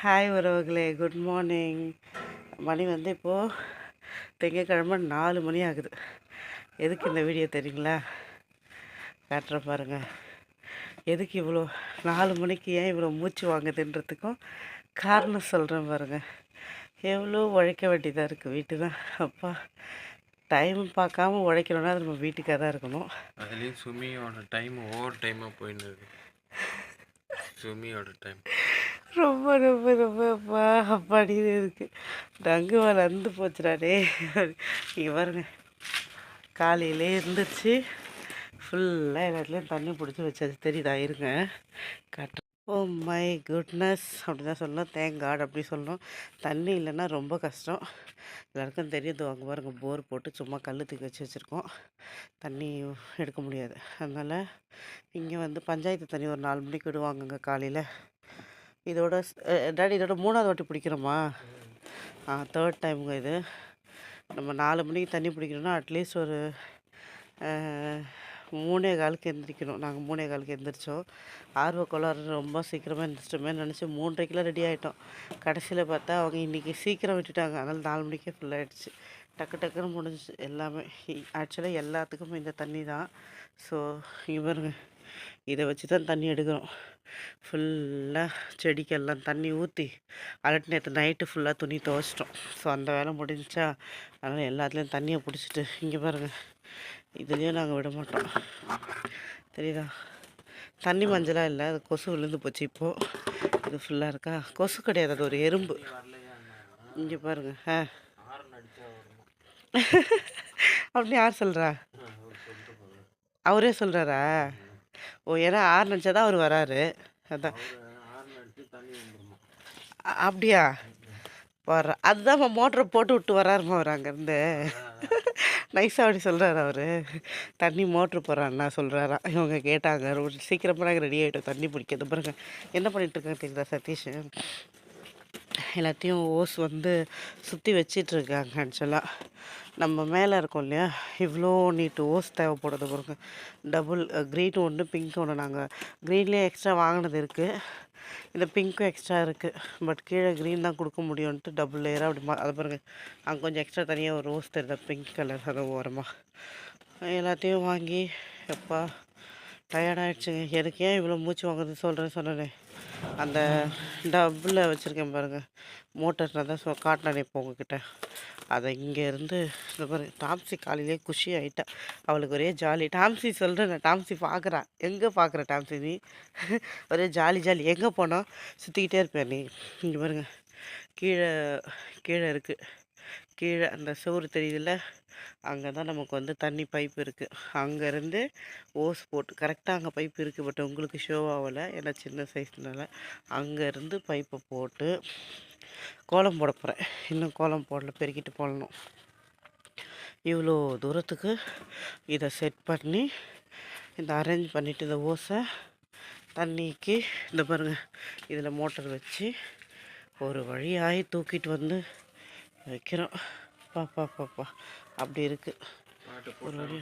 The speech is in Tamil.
ஹாய் உறவுகளே. குட் மார்னிங் மணி வந்து இப்போது திங்கக்கிழமை நாலு மணி ஆகுது. எதுக்கு இந்த வீடியோ தெரியுங்களா? காட்டுற பாருங்கள் எதுக்கு இவ்வளோ நாலு மணிக்கு ஏன் இவ்வளோ மூச்சு வாங்குதுன்றதுக்கும் காரணம் சொல்கிறேன் பாருங்கள் எவ்வளோ உழைக்க வேண்டியதாக இருக்குது வீட்டு தான் அப்பா டைம் பார்க்காம உழைக்கணும்னா அது நம்ம வீட்டுக்காக தான் இருக்கணும். அதுலேயும் சுமியோட டைம் ஓவர் டைமாக போயின்னு இருக்கு. சுமியோட டைம் ரொம்ப ரொம்ப ரொம்ப அப்பா அப்படின்னு இருக்குது டங்கு வளர்ந்து போச்சுடாடே இங்கே பாருங்க. காலையிலே இருந்துச்சு ஃபுல்லாக எல்லாத்துலேயும் தண்ணி பிடிச்சி வச்சாச்சு. தெரியுதா? இருங்க. காட்டுறேன் ஓ oh மை குட்னஸ் அப்படி தான் சொல்லணும். தேங்க் காட் அப்படி சொல்லணும். தண்ணி இல்லைன்னா ரொம்ப கஷ்டம். எல்லாருக்கும் தெரியுது. அங்கே பாருங்க போர் போட்டு சும்மா கல் தூக்கி வச்சு வச்சுருக்கோம். தண்ணி எடுக்க முடியாது. அதனால் இங்கே வந்து பஞ்சாயத்து தண்ணி ஒரு நாலு மணிக்கு விடுவாங்கங்க காலையில். இதோட டேடி டாடி இதோட மூணாவது வாட்டி பிடிக்கிறோமா ஆ தேர்ட் டைமுங்க இது. நம்ம நாலு மணிக்கு தண்ணி பிடிக்கணும்னா அட்லீஸ்ட் ஒரு மூணே காலுக்கு எந்திரிக்கணும். நாங்கள் மூணே காலுக்கு எந்திரிச்சோம். ஆர்வ கோளாறு ரொம்ப சீக்கிரமாக எந்திரிச்சிட்டோமே நினச்சி மூன்றரைக்கெலாம் ரெடி ஆகிட்டோம் கடைசியில் பார்த்தா அவங்க இன்றைக்கி சீக்கிரம் விட்டுட்டாங்க. அதனால் நாலு மணிக்கே ஃபுல் ஆகிடுச்சு டக்கு டக்குன்னு முடிஞ்சிச்சு. எல்லாமே. ஆக்சுவலாக எல்லாத்துக்கும் இந்த தண்ணி தான் ஸோ இவருங்க இதை வச்சு தான் தண்ணி எடுக்கிறோம். ஃபுல்லாக செடிக்கெல்லாம் தண்ணி ஊற்றி அலட்டு நேற்று நைட்டு ஃபுல்லாக துணி துவைச்சிட்டோம். ஸோ அந்த வேலை முடிஞ்சிச்சா அதனால் எல்லாத்துலேயும் தண்ணியை பிடிச்சிட்டு இங்கே பாருங்கள் இதுலேயும் நாங்கள் விட மாட்டோம். தெரியுதா? தண்ணி மஞ்சளாக இல்லை அது கொசு விழுந்து போச்சு இப்போது இது ஃபுல்லாக இருக்கா? கொசு கிடையாது அது ஒரு எறும்பு. இங்கே பாருங்க ஆ. அப்படி யார் சொல்கிறா அவரே சொல்கிறாரா ஓ ஏன்னா ஆறு நினச்சா தான் அவர் வராரு. அதான். அப்படியா? வர்ற அதுதான் மோட்டரை போட்டு விட்டு வராருமா அவர் அங்கேருந்து. நைஸாக அப்படி சொல்கிறாரு அவர். தண்ணி மோட்ரு போடுறான்னா சொல்கிறாரா இவங்க கேட்டாங்க ரொம்ப சீக்கிரமாக நாங்கள் ரெடி ஆகிட்டோம் தண்ணி பிடிக்கிறது பாருங்க. என்ன பண்ணிட்டு இருக்காங்க தெரியுதா சதீஷ்? எல்லாத்தையும் ஓஸ் வந்து சுற்றி வச்சிட்ருக்காங்க ஆக்சுவலாக நம்ம மேலே இருக்கோம் இல்லையா? இவ்வளோ நீட்டு ஓஸ் தேவைப்படுது பாருங்க. டபுள் க்ரீன் ஒன்று பிங்க் ஒன்று நாங்கள் க்ரீன்லேயே எக்ஸ்ட்ரா வாங்கினது இருக்குது இந்த பிங்க்கும் எக்ஸ்ட்ரா இருக்குது பட் கீழே க்ரீன் தான் கொடுக்க முடியும்ன்ட்டு டபுள் லேயராக அப்படி மா அதை பாருங்கள் அங்கே கொஞ்சம் எக்ஸ்ட்ரா தனியாக ஒரு ரோஸ் தெரியுதா பிங்க் கலர் அது ஓரமாக எல்லாத்தையும் வாங்கி எப்பா டயர்டாகிடுச்சுங்க எனக்கு ஏன் இவ்வளோ மூச்சு வாங்குறது சொல்கிறேன் சொன்னேனே. அந்த டப்பில் வச்சுருக்கேன் பாருங்கள் மோட்டர் தான் சொ காட்டினேன் இப்போ உங்ககிட்ட. அதை இங்கேருந்து இந்த மாதிரி டாம்சி காலையிலே குஷி ஆகிட்டா அவளுக்கு ஒரே ஜாலி. டாம்சி சொல்கிறேன் நான் பார்க்குறான் எங்கே பார்க்குற டாம்சி நீ? ஒரே ஜாலி ஜாலி. எங்கே போனோம் சுற்றிக்கிட்டே இருப்பேன் நீ. இங்கே பாருங்க கீழே கீழே இருக்குது கீழே அந்த சோறு தெரியுதுல்ல அங்கே தான் நமக்கு வந்து தண்ணி பைப் இருக்குது அங்கேருந்து ஓஸ் போட்டு கரெக்டாக அங்கே பைப் இருக்குது பட் உங்களுக்கு ஷோ ஆகலை. ஏன்னா சின்ன சைஸ்னால அங்கேருந்து பைப்பை போட்டு கோலம் போட போகிறேன் இன்னும் கோலம் போடல பெருக்கிட்டு போடணும். இவ்வளோ தூரத்துக்கு இதை செட் பண்ணி இந்த அரேஞ்ச் பண்ணிவிட்டு இந்த ஓஸை தண்ணிக்கு இந்த பாருங்கள் இதில் மோட்டர் வச்சு ஒரு வழியாகி தூக்கிட்டு வந்து வைக்கிறோம். பா பா பா பா. அப்படி இருக்குது ஒரு வழி